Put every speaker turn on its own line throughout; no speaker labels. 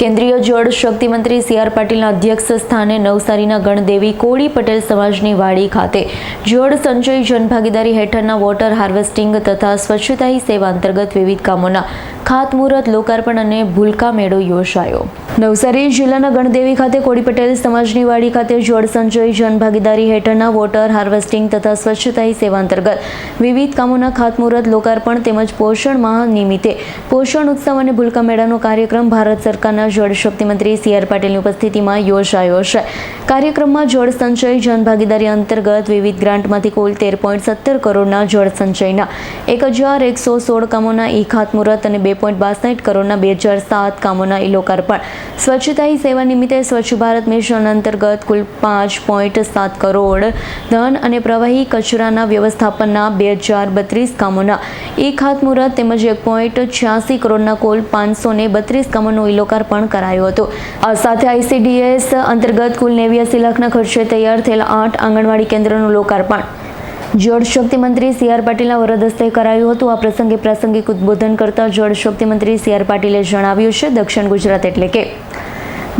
કેન્દ્રીય જળ શક્તિ મંત્રી સી આર પાટીલના અધ્યક્ષ સ્થાને નવસારીના ગણદેવી કોળી પટેલ સમાજની વાડી ખાતે જળ સંચય જનભાગીદારી હેઠળના વોટર હાર્વેસ્ટિંગ તથા સ્વચ્છતા સેવા અંતર્ગત વિવિધ કામોના ખાતમુહૂર્ત, લોકાર્પણ અને ભૂલકા મેળો યોજાયો. નવસારી જિલ્લાના ગણદેવી ખાતે કોડી પટેલ સમાજની વાડી ખાતે જળ સંચય જનભાગીદારી હેઠળના વોટર હાર્વેસ્ટિંગ તથા સ્વચ્છતા સેવા અંતર્ગત વિવિધ કામોના ખાતમુહૂર્ત, લોકાર્પણ તેમજ પોષણ માહ નિમિત્તે પોષણ ઉત્સવ અને ભૂલકા મેળાનો કાર્યક્રમ ભારત સરકારના જળશક્તિ મંત્રી સી આર પાટીલની ઉપસ્થિતિમાં યોજાયો છે. કાર્યક્રમમાં જળ સંચય જનભાગીદારી અંતર્ગત વિવિધ ગ્રાન્ટમાંથી કુલ તેર પોઈન્ટ સત્તર કરોડના જળ સંચયના એક હજાર એકસો સોળ કામોના ઈ ખાતમુહૂર્ત અને બે પોઈન્ટ બાસઠ કરોડના બે હજાર સાત કામોના ઈ લોકાર્પણ સ્વચ્છતા હી સેવા નિમિત્તે સ્વચ્છ ભારત મિશન અંતર્ગત કુલ પાંચ પોઈન્ટ સાત કરોડ ધન અને પ્રવાહી કચરાના વ્યવસ્થાપનના બે હજાર બત્રીસ કામોના. એક ખાતમુહૂર્ત તેમજ એક પોઈન્ટ છ્યાસી કરોડના કુલ પાંચસો ને બત્રીસ કામોનું ઈ લોકાર્પણ કરાયું હતું. આ સાથે આઈસીડીએસ અંતર્ગત કુલ નેવ્યાસી લાખના ખર્ચે તૈયાર થયેલા આઠ આંગણવાડી કેન્દ્રનું લોકાર્પણ. જળ શક્તિ મંત્રી સી આર પાટીલના વરદ હસ્તે કરાયું હતું. આ પ્રસંગે પ્રાસંગિક ઉદબોધન કરતા જળ શક્તિ મંત્રી સી આર પાટીલે જણાવ્યું છે, દક્ષિણ ગુજરાત એટલે કે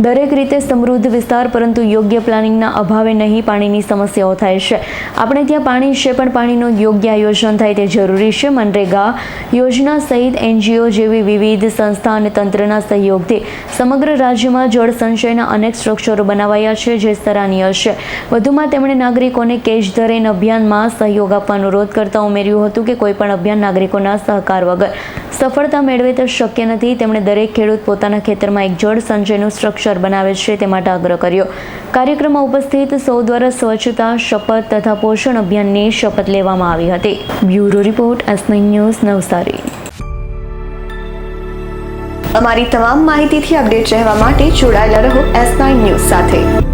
દરેક રીતે સમૃદ્ધ વિસ્તાર, પરંતુ યોગ્ય પ્લાનિંગના અભાવે નહીં પાણીની સમસ્યાઓ થાય છે. આપણે ત્યાં પાણી છે, પણ પાણીનું યોગ્ય આયોજન થાય તે જરૂરી છે. મનરેગા યોજના સહિત એનજીઓ જેવી વિવિધ સંસ્થા અને તંત્રના સહયોગથી સમગ્ર રાજ્યમાં જળ સંચયના અનેક સ્ટ્રક્ચરો બનાવાયા છે, જે સરાહનીય છે. વધુમાં તેમણે નાગરિકોને કેશ ધરેન અભિયાનમાં સહયોગ આપવા અનુરોધ કરતા ઉમેર્યું હતું કે કોઈપણ અભિયાન નાગરિકોના સહકાર વગર સફળતા મેળવે તે શક્ય નથી. તેમણે દરેક ખેડૂત પોતાના ખેતરમાં એક જળ સંચયનું સ્ટ્રક્ચર બનાવે છે તે માટે આગ્રહ કર્યો. કાર્યક્રમમાં ઉપસ્થિત સૌ દ્વારા સ્વચ્છતા, શપથ તથા પોષણ અભિયાનની શપથ લેવામાં આવી હતી. Bureau report, S news, Navsari.
અમારી તમામ માહિતીથી અપડેટ રહેવા માટે જોડાયેલા રહો એસ નાઇન ન્યૂઝ સાથે.